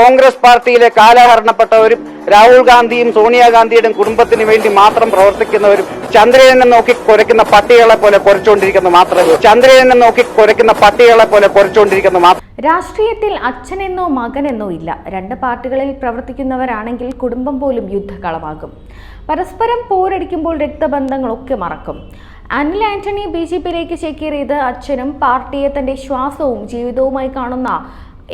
കോൺഗ്രസ് പാർട്ടിയിലെ കാലഹരണപ്പെട്ടവരും രാഹുൽ ഗാന്ധിയും സോണിയാഗാന്ധിയുടെയും കുടുംബത്തിന് വേണ്ടി മാത്രം പ്രവർത്തിക്കുന്നവരും ചന്ദ്രനെ നോക്കി കുരയ്ക്കുന്ന പട്ടികളെ പോലെ കുറച്ചുകൊണ്ടിരിക്കുന്നു മാത്രമേ ചന്ദ്രനെ നോക്കി കുരയ്ക്കുന്ന പട്ടികളെ പോലെ കുറച്ചുകൊണ്ടിരിക്കുന്നു മാത്രം രാഷ്ട്രീയത്തിൽ അച്ഛനെന്നോ മകനെന്നോ ഇല്ല. രണ്ട് പാർട്ടികളിൽ പ്രവർത്തിക്കുന്നവരാണെങ്കിൽ കുടുംബം പോലും യുദ്ധകളമാകും. പരസ്പരം പോരടിക്കുമ്പോൾ രക്തബന്ധങ്ങളൊക്കെ മറക്കും. അനിൽ ആന്റണി ബി ജെ പിയിലേക്ക് ചേക്കേറിയത് അച്ഛനും പാർട്ടിയെ തന്റെ ശ്വാസവും ജീവിതവുമായി കാണുന്ന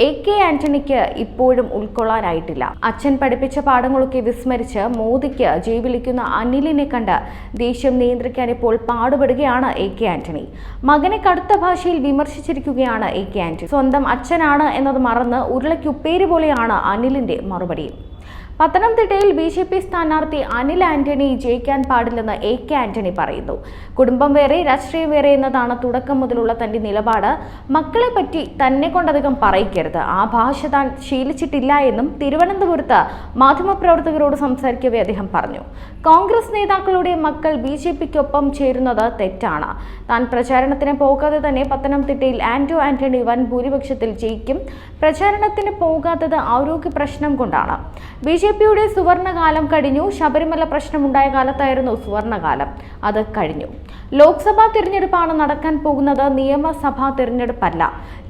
എ കെ ആന്റണിക്ക് ഇപ്പോഴും ഉൾക്കൊള്ളാനായിട്ടില്ല. അച്ഛൻ പഠിപ്പിച്ച പാഠങ്ങളൊക്കെ വിസ്മരിച്ച് മോദിക്ക് ജീവിലിക്കുന്ന അനിലിനെ കണ്ട് ദേഷ്യം നിയന്ത്രിക്കാൻ ഇപ്പോൾ പാടുപെടുകയാണ് എ കെ ആന്റണി. മകനെ കടുത്ത ഭാഷയിൽ വിമർശിച്ചിരിക്കുകയാണ് എ കെ ആന്റണി. സ്വന്തം അച്ഛനാണ് എന്നത് മറന്ന് ഉരുളയ്ക്കുപ്പേര് പോലെയാണ് അനിലിന്റെ മറുപടി. പത്തനംതിട്ടയിൽ ബി ജെ പി സ്ഥാനാർത്ഥി അനിൽ ആന്റണി ജയിക്കാൻ പാടില്ലെന്ന് എ കെ ആന്റണി പറയുന്നു. കുടുംബം വേറെ രാഷ്ട്രീയം വേറെ എന്നതാണ് തുടക്കം മുതലുള്ള തന്റെ നിലപാട്. മക്കളെ പറ്റി തന്നെ കൊണ്ടധികം പറയിക്കരുത്. ആ ഭാഷ താൻ ശീലിച്ചിട്ടില്ല എന്നും തിരുവനന്തപുരത്ത് മാധ്യമപ്രവർത്തകരോട് സംസാരിക്കവേ അദ്ദേഹം പറഞ്ഞു. കോൺഗ്രസ് നേതാക്കളുടെ മക്കൾ ബി ജെ പിക്കൊപ്പം ചേരുന്നത് തെറ്റാണ്. താൻ പ്രചാരണത്തിന് പോകാതെ തന്നെ പത്തനംതിട്ടയിൽ ആന്റോ ആന്റണി വൻ ഭൂരിപക്ഷത്തിൽ ജയിക്കും. പ്രചാരണത്തിന് പോകാത്തത് ആരോഗ്യ പ്രശ്നം കൊണ്ടാണ്. ബി ജെ പിയുടെ സുവർണകാലം കഴിഞ്ഞു. ശബരിമല പ്രശ്നമുണ്ടായ കാലത്തായിരുന്നു സുവർണകാലം. അത് കഴിഞ്ഞു. ലോക്സഭാ തിരഞ്ഞെടുപ്പാണ് നടക്കാൻ പോകുന്നത് നിയമസഭാ തിരഞ്ഞെടുപ്പല്ല.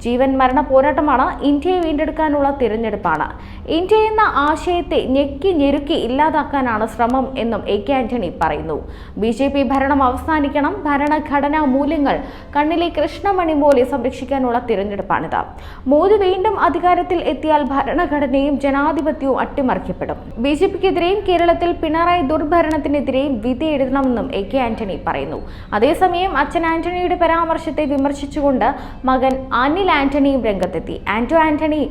ജീവൻ മരണ പോരാട്ടമാണ് ഇന്ത്യയെ വീണ്ടെടുക്കാനുള്ള തിരഞ്ഞെടുപ്പാണ്. ഇന്ത്യ എന്ന ആശയത്തെ ഞെക്കി ഞെരുക്കി ഇല്ലാതാക്കാനാണ് ശ്രമം എന്നും എ കെ ആന്റണി പറയുന്നു. ബി ജെ പി ഭരണം അവസാനിക്കണം ഭരണഘടനാ മൂല്യങ്ങൾ കണ്ണിലെ കൃഷ്ണമണി പോലെ സംരക്ഷിക്കാനുള്ള തിരഞ്ഞെടുപ്പാണിത്. മോദി വീണ്ടും അധികാരത്തിൽ എത്തിയാൽ ഭരണഘടനയും ജനാധിപത്യവും അട്ടിമറിക്കപ്പെടും. ബി ജെ പിക്കെതിരെയും കേരളത്തിൽ പിണറായി ദുർഭരണത്തിനെതിരെയും വിധി എഴുതണമെന്നും എ കെ ആന്റണി പറയുന്നു. അതേസമയം അച്ഛൻ ആന്റണിയുടെ പരാമർശത്തെ വിമർശിച്ചുകൊണ്ട് മകൻ അനിൽ ആന്റണിയും രംഗത്തെത്തി. ആന്റോ ആന്റണി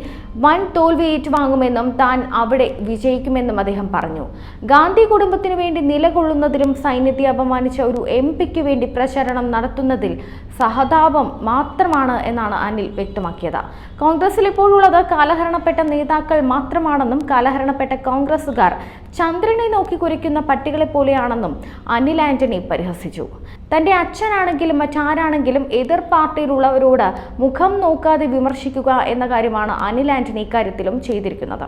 വൻ തോൽവി ഏറ്റുവാങ്ങുമെന്നും താൻ അവിടെ വിജയിക്കുമെന്നും അദ്ദേഹം പറഞ്ഞു. ഗാന്ധി കുടുംബത്തിനു വേണ്ടി നിലകൊള്ളുന്നതിലും സൈന്യത്തെ അപമാനിച്ച ഒരു എം പിക്ക് വേണ്ടി പ്രചരണം നടത്തുന്നതിൽ സഹതാപം മാത്രമാണ് എന്നാണ് അനിൽ വ്യക്തമാക്കിയത്. കോൺഗ്രസിൽ ഇപ്പോഴുള്ളത് കാലഹരണപ്പെട്ട നേതാക്കൾ മാത്രമാണെന്നും കാലഹരണപ്പെട്ട കോൺഗ്രസുകാർ ചന്ദ്രനെ നോക്കി കുറിക്കുന്ന പട്ടികളെ പോലെയാണെന്നും അനിൽ ആന്റണി പരിഹസിച്ചു. തന്റെ അച്ഛനാണെങ്കിലും മറ്റാരാണെങ്കിലും എതിർ പാർട്ടിയിലുള്ളവരോട് മുഖം നോക്കാതെ വിമർശിക്കുക എന്ന കാര്യമാണ് അനിൽ ആന്റണി ഇക്കാര്യത്തിലും ചെയ്തിരിക്കുന്നത്.